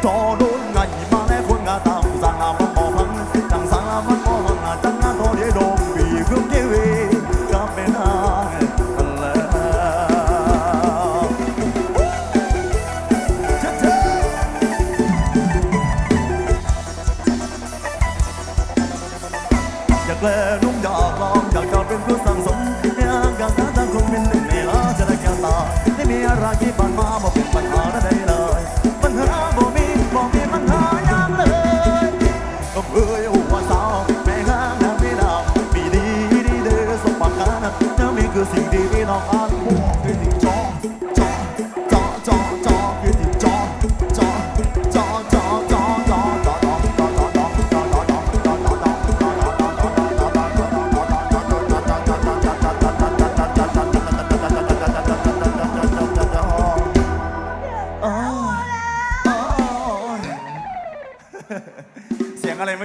떠오른 날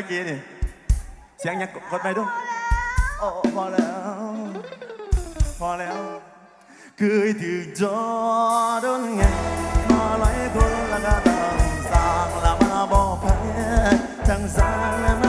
กี้นี่ เสียงยังกดไปด้วยโอ้พอแล้ว พอแล้ว เคยถือจอดนไงมาหลายคนละก็ต้องสร้างละมาบอกแพ้ทั้งสร้างและมา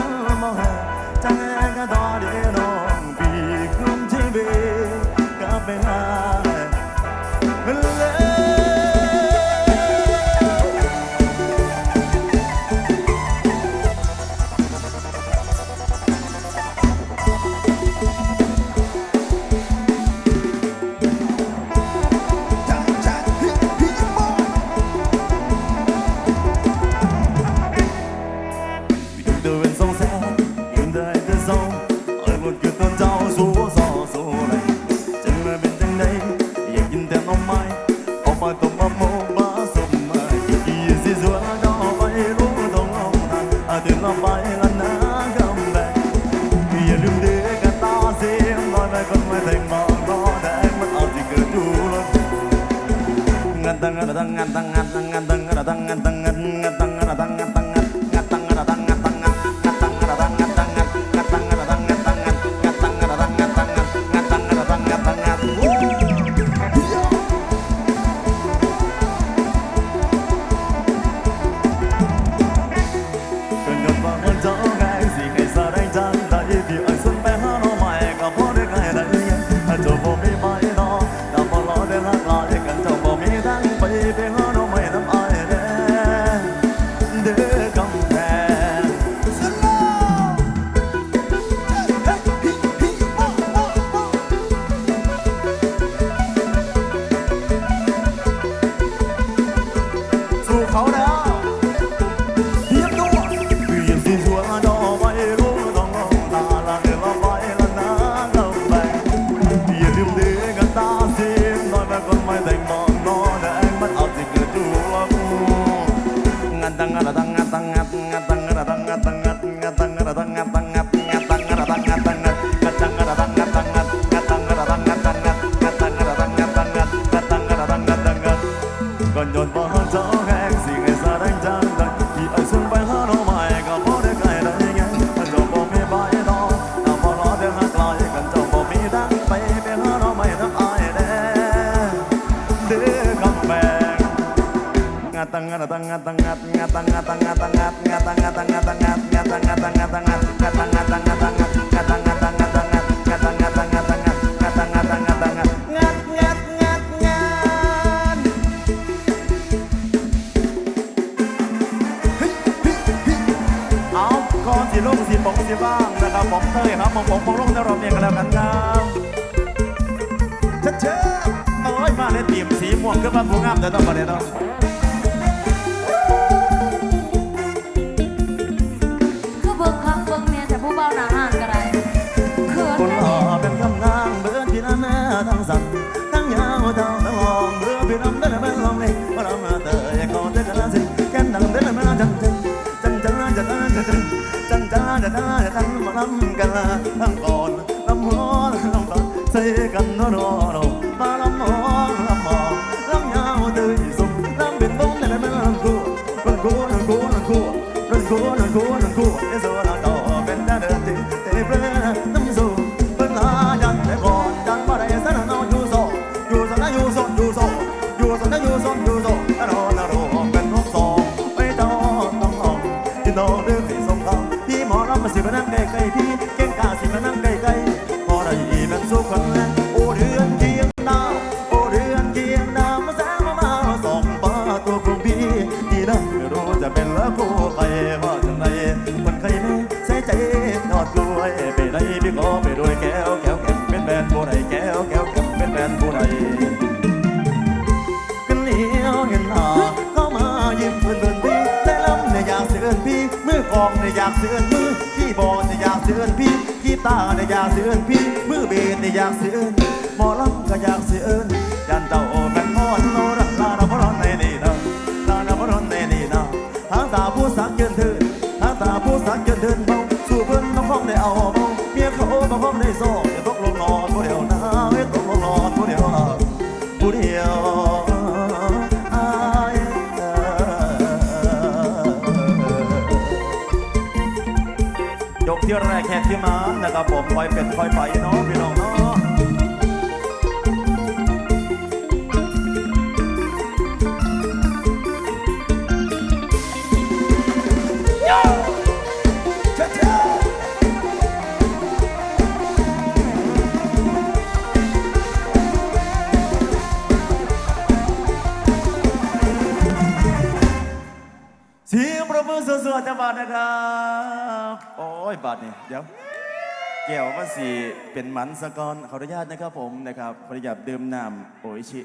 tangan tangan งัดตังงัดตังงัดตังงัดงัดตังงัดตังงัดตังงัดงัดตังงัดตังงัดตังงัดงัดตังงัดตังงัดตังงัดงัดตังงัดตังงัดตังงัดงัดตังงัดตังงัดตังงัดงัดตังงัดตังงัดตังงัดงัดตังงัดตังงัดตังงัดงัดงัดงัดงัดเฮ้ยเฮ้ยเฮ้ยเอาคอนสีลงสีปองสีบ้างนะครับผมเต้ยครับผมผมผมลงเต่าเราเนี่ยกันแล้วกันครับเชิญเชิญโอ้ยมาเลยตีมสีม่วงก็มาผู้งามแต่ต้องมาเลยต้อง น้ำกันละทั้งก่อนลำหอนลำตอนใส่กันนอนนอน นั่งใกล้ๆพี่เก่งกาสิมานั่งใกล้ๆพอได้ยินมันสู้คนแรกโอ้เดือนเคียงดาวโอ้เดือนเคียงดาวมาแสงมามาส่องป้าตัวของพี่ที่นั่งไม่รู้จะเป็นละคู่ใครว่าจังไรคนใครไม่ใส่ใจทอดกล้วยไปไหนพี่ขอไปด้วยแก้วแก้วแก้วเป็นแฟนผู้ใดแก้วแก้วแก้วเป็นแฟนผู้ใดกันเลียวเห็นหน้าเข้ามายิ้มเพื่อนเพื่อนพี่แต่ลำเนี่ยอยากเสือนพี่มือกองเนี่ยอยากเสือนมือ สือนพี่กีตาร์เนี่ยอยากเสือนพี่มือเบสเนี่ยอยากเสือนหมอลำก็อยากเสือนยันเต่าแม่นมอนโนรักลาเราพร้อนในนี่นะลาเราพร้อนในนี่นะทางตาผู้สักเกินเถินทางตาผู้สักเกินเถินเบาสู่เพิ่นต้องพ้องได้เอาเบาเมียเขาต้องพ้องได้โซ่ ครับผมคอยเป็นคอยไปเนาะพี่น้องเนาะโย่เจ้าเจ้าเสียงประมือสวดๆจะบาดนะครับ โอ้ยบาดนี่เดี๋ยว แก้วกับสีเป็นหมันสะกอนขออนุญาตนะครับผมนะครับขออนุญาตดื่มน้ำโออิชิ